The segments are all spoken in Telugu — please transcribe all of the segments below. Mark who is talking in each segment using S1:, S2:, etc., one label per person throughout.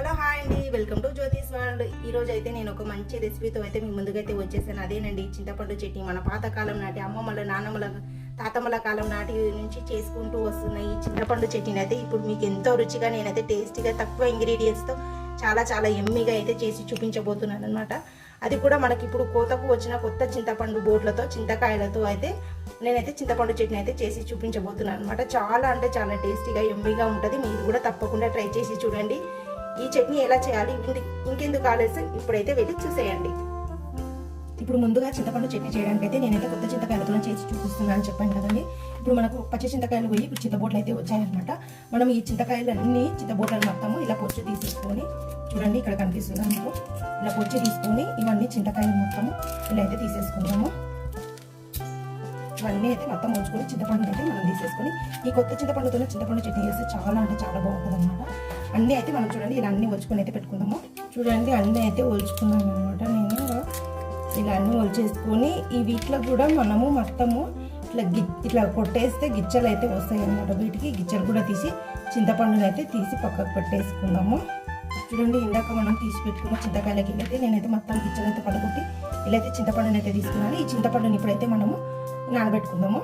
S1: హలో హాయ్ అండి. Welcome to Jyotish world. ఈ రోజు అయితే నేను ఒక మంచి రెసిపీతో అయితే మీ ముందుకైతే వచ్చేసాను. అదేనండి చింతపండు చట్నీ. మన పాతకాలం నాటి అమ్మమ్మల నాన్నమ్మల తాతమ్మల కాలం నాటి నుంచి చేసుకుంటూ వస్తున్న ఈ చింతపండు చట్నీని అయితే ఇప్పుడు మీకు ఎంతో రుచిగా నేనైతే టేస్టీగా తక్కువ ఇంగ్రీడియంట్స్తో చాలా చాలా ఎమ్మిగా అయితే చేసి చూపించబోతున్నాను అనమాట అది కూడా మనకి ఇప్పుడు కోతకు వచ్చిన కొత్త చింతపండు బోట్లతో చింతకాయలతో అయితే నేనైతే చింతపండు చట్నీ అయితే చేసి చూపించబోతున్నాను అనమాట చాలా అంటే చాలా టేస్టీగా ఎమ్మిగా ఉంటుంది. మీరు కూడా తప్పకుండా ట్రై చేసి చూడండి. ఈ చట్నీ ఎలా చేయాలి? ఇంకెందుకు ఆలస్యం? ఇప్పుడైతే వెళ్ళి చూసేయండి. ఇప్పుడు ముందుగా చింతపండు చట్నీ చేయడానికి అయితే నేనైతే కొత్త చింతకాయలతో చేసి చూపిస్తున్నాను చెప్పాను కదండి. ఇప్పుడు మనకు పచ్చి చింతకాయలు పోయి ఇప్పుడు చింతబోట్లు అయితే వచ్చాయన్నమాట. మనం ఈ చింతకాయలు అన్ని చింతబోట్లను మొత్తము ఇలా పొచ్చు తీసేసుకొని చూడండి ఇక్కడ కనిపిస్తుంది మీకు? ఇలా పొచ్చు తీసుకొని ఇవన్నీ చింతకాయలు మొత్తము ఇలా అయితే తీసేసుకుందాము. ఇవన్నీ అయితే మొత్తం ఉంచుకొని చింతపండు అయితే మనం తీసేసుకొని ఈ కొత్త చింతపండుతో చింతపండు చట్నీ చేస్తే చాలా అంటే చాలా బాగుంటుంది అనమాట అన్నీ అయితే మనం చూడండి ఇలా అన్నీ ఒలుచుకొని అయితే పెట్టుకుందాము. చూడండి అన్నీ అయితే ఒలుచుకున్నాను అనమాట నేను ఇలా అన్నీ ఒలిచేసుకొని ఈ వీటిలో కూడా మనము మొత్తము ఇట్లా గి ఇట్లా కొట్టేస్తే గిచ్చలు అయితే వస్తాయి అనమాట వీటికి గిచ్చలు కూడా తీసి చింతపండుని అయితే తీసి పక్కకు పెట్టేసుకుందాము. చూడండి ఇందాక మనం తీసి పెట్టుకున్న చింతకాయలకి అయితే నేనైతే మొత్తం గిచ్చలు అయితే పడగొట్టి ఇలా అయితే చింతపండునైతే తీసుకున్నాను. ఈ చింతపండుని ఇప్పుడైతే మనము నానబెట్టుకుందాము.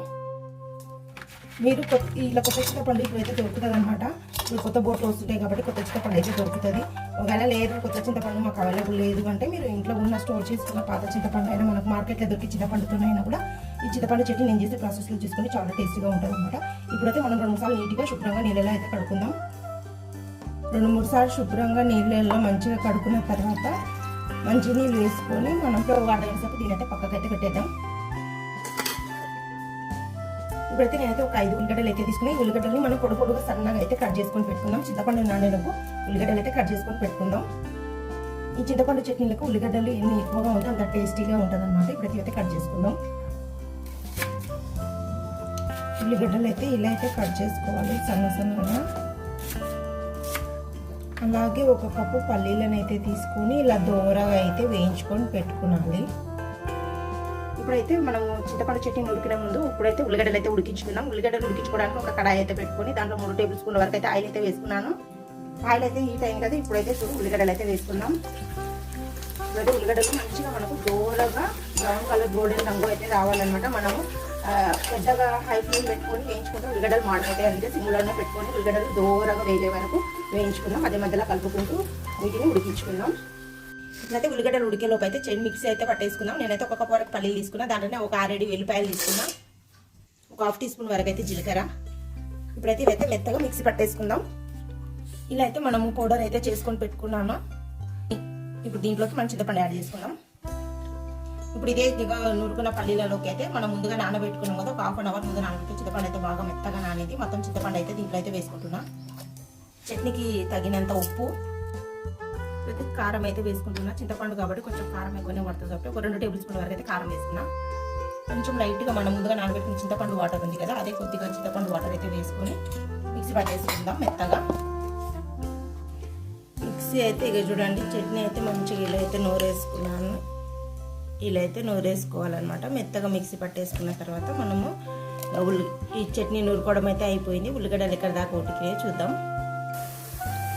S1: మీరు కొత్త ఇలా కొత్త చింతపండు ఇప్పుడైతే దొరుకుతుంది అనమాట ఇప్పుడు కొత్త బోట్లు వస్తుంటాయి కాబట్టి కొత్త చింతపండు అయితే దొరుకుతుంది. ఒకవేళ లేదు కొత్త చింతపండు మాకు అవైలబుల్ లేదు అంటే మీరు ఇంట్లో ఉన్న స్టోర్ చేసుకున్న పాత చింతపండు అయినా మనకు మార్కెట్లో దొరికి చింతపండుతోనైనా కూడా ఈ చింతపండు చెట్టు నేను చేసే ప్రాసెస్లో చేసుకుని చాలా టేస్టీగా ఉంటుంది అనమాట ఇప్పుడైతే మనం రెండు మూడు సార్లు నీట్గా శుభ్రంగా నీళ్ళలో అయితే కడుక్కుందాం. రెండు మూడు సార్లు శుభ్రంగా నీళ్ళల్లో మంచిగా కడుక్కున్న తర్వాత మంచి నీళ్ళు వేసుకొని మనం వాటర్ వేసేపు దీనైతే పక్కకైతే పెట్టేద్దాం. ఇప్పుడైతే నేనైతే ఒక ఐదు ఉల్లిగడ్డలు అయితే తీసుకుని ఉల్లిగడ్డలు మనం పొడి పొడుగా సన్నగా అయితే కట్ చేసుకొని పెట్టుకుందాం. చింతపండు నానేలకు ఉల్లిగడ్డలు అయితే కట్ చేసుకొని పెట్టుకుందాం. ఈ చింతపండు చట్నీలకు ఉల్లిగడ్డలు ఎన్ని ఎక్కువగా ఉంటే అంత టేస్టీగా ఉంటుంది అనమాట ఇప్పుడైతే అయితే కట్ చేసుకుందాం. ఉల్లిగడ్డలు అయితే ఇలా అయితే కట్ చేసుకోవాలి సన్న సన్నగా. అలాగే ఒక కప్పు పల్లీలను అయితే తీసుకొని ఇలా దోరగా అయితే వేయించుకొని పెట్టుకోవాలి ఇప్పుడైతే మనం చింతపండు చట్నీ ఉడికిన ముందు ఇప్పుడైతే ఉల్లిగడ్డలు అయితే ఉడికించుకున్నాం. ఉల్లిగడ్డలు ఉడికించుకోవడానికి ఒక కడాయి అయితే పెట్టుకొని దాంట్లో మూడు టేబుల్ స్పూన్ల వరకు అయితే ఆయిల్ అయితే వేసుకున్నాను. ఆయిల్ అయితే హీట్ అయింది కదా ఇప్పుడైతే చూడు ఉల్లిగడ్డలు అయితే వేసుకున్నాం ఇప్పుడైతే ఉల్లిగడ్డలు మంచిగా మనకు దూరగా బ్రౌన్ కలర్ గోల్డెన్ రంగు అయితే రావాలన్నమాట. మనము పెద్దగా హై ఫ్లేమ్ పెట్టుకొని వేయించుకుంటే ఉల్లిగడ్డలు మాడతాయి అంటే సిమ్లోనే పెట్టుకొని ఉల్లిగడ్డలు దూరగా వేగే వరకు వేయించుకున్నాం అదే మధ్యలో కలుపుకుంటూ వీటిని ఉడికించుకున్నాం ఇట్లయితే ఉల్లిగడ్డలు ఉడికేలోపు అయితే చెయ్యి మిక్సీ అయితే పట్టేసుకుందాం. నేనైతే ఒక కప్పు వరకు పల్లీలు తీసుకున్నా. దాంట్లోనే ఒక ఆరేడు వెల్లిపాయలు తీసుకున్నా. ఒక హాఫ్ టీ స్పూన్ వరకు అయితే జీలకర్ర. ఇప్పుడైతే ఇవైతే మెత్తగా మిక్సీ పట్టేసుకుందాం. ఇలా అయితే మనము పౌడర్ అయితే చేసుకొని పెట్టుకున్నాను. ఇప్పుడు దీంట్లోకి మనం చింతపండు యాడ్ చేసుకుందాం. ఇప్పుడు ఇదే నూరుకున్న పల్లీలలోకి అయితే మనం ముందుగా నానబెట్టుకున్నాం కదా ఒక హాఫ్ అన్ అవర్ ముందు నానబెట్టి చింతపండు అయితే బాగా మెత్తగా నానేది. మొత్తం చింతపండు అయితే దీంట్లో అయితే వేసుకుంటున్నా. చట్నీకి తగినంత ఉప్పు అయితే కారం అయితే వేసుకుంటున్నా. చింతపండు కాబట్టి కొంచెం కారం ఎక్కువనే పడుతుంది కాబట్టి ఒక రెండు టేబుల్ స్పూన్ వరకు అయితే కారం వేసుకున్నా. కొంచెం లైట్గా మనం ముందుగా నానబెట్టిన చింతపండు వాటర్ ఉంది కదా అదే కొద్దిగా చింతపండు వాటర్ అయితే వేసుకొని మిక్సీ పట్టేసుకుందాం మెత్తగా. మిక్సీ అయితే ఇక చూడండి చట్నీ అయితే మంచిగా ఇలా అయితే నూరేసుకున్నాను. ఇలా అయితే నూరేసుకోవాలన్నమాట. మెత్తగా మిక్సీ పట్టేసుకున్న తర్వాత మనము ఉల్లి ఈ చట్నీ నూరుకోవడం అయితే అయిపోయింది. ఉల్లిగడ్డలు ఇక్కడ దాకా ఉడికినాయో చూద్దాం.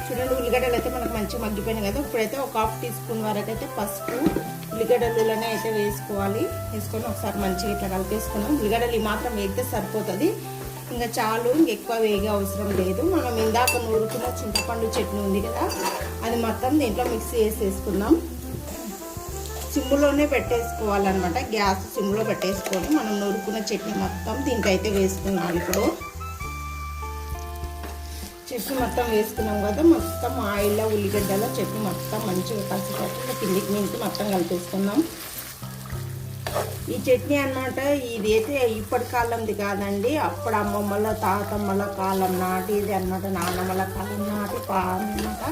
S1: చూడండి ఉల్లిగడ్డలు అయితే మనకు మంచిగా మగ్గిపోయినాయి కదా. ఇప్పుడైతే ఒక హాఫ్ టీ స్పూన్ వరకు అయితే పసుపు ఉల్లిగడ్డలులోనే అయితే వేసుకోవాలి. వేసుకొని ఒకసారి మంచిగా ఇట్లా కలిపేసుకున్నాం. ఉల్లిగడ్డలు మాత్రం వేస్తే సరిపోతుంది. ఇంకా చాలు ఇంకెక్కువ వేగే అవసరం లేదు. మనం ఇందాక నూరుకున్న చింతపండు చట్నీ ఉంది కదా అది మొత్తం దీంట్లో మిక్స్ వేసేసుకుందాం సిమ్లోనే పెట్టేసుకోవాలన్నమాట. గ్యాస్ సిమ్లో పెట్టేసుకొని మనం నూరుకున్న చట్నీ మొత్తం దీంట్లో అయితే వేసుకున్నాం ఇప్పుడు. చిప్స్ మొత్తం వేసుకున్నాం కదా మొత్తం ఆయిల్ ఉల్లిగడ్డల చట్నీ మొత్తం మంచిగా కలిసిపోతుంది పిండికి మించి మొత్తం కలిపేసుకుందాం ఈ చట్నీ అన్నమాట ఇది అయితే ఇప్పటి కాలంది కాదండి. అప్పుడు అమ్మమ్మల తాతమ్మల కాలం నాటిది అన్నమాట నాన్నమ్మల కాలం నాటి పా అన్నమాట.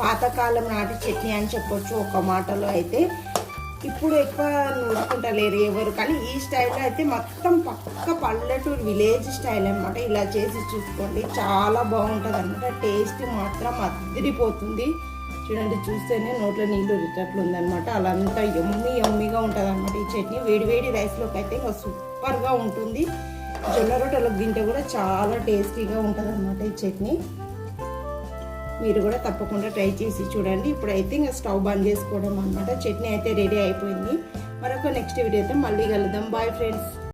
S1: పాతకాలం నాటి చట్నీ అని చెప్పొచ్చు ఒక మాటలో అయితే. ఇప్పుడు ఎక్కువ నూరుకుంటలేరు ఎవరు. కానీ ఈ స్టైల్లో అయితే మొత్తం పక్క పల్లెటూరు విలేజ్ స్టైల్ అనమాట ఇలా చేసి చూసుకోండి. చాలా బాగుంటుంది అనమాట టేస్ట్ మాత్రం అదిరిపోతుంది. చూడండి చూస్తేనే నోట్లో నీళ్ళు రుచేటట్లు ఉందన్నమాట. అలా అంతా ఎమ్మి ఎమ్మిగా ఉంటుంది అనమాట ఈ చట్నీ. వేడి వేడి రైస్లోకి అయితే ఇంకా సూపర్గా ఉంటుంది. జొన్న రొట్టెలకు తింటే కూడా చాలా టేస్టీగా ఉంటుంది అనమాట ఈ చట్నీ. మీరు కూడా తప్పకుండా ట్రై చేసి చూడండి. ఇప్పుడైతే ఇంకా స్టవ్ బంద్ చేసుకోవడం అనమాట చట్నీ అయితే రెడీ అయిపోయింది. మరొక నెక్స్ట్ వీడియోతో మళ్ళీ కలుద్దాం. Bye friends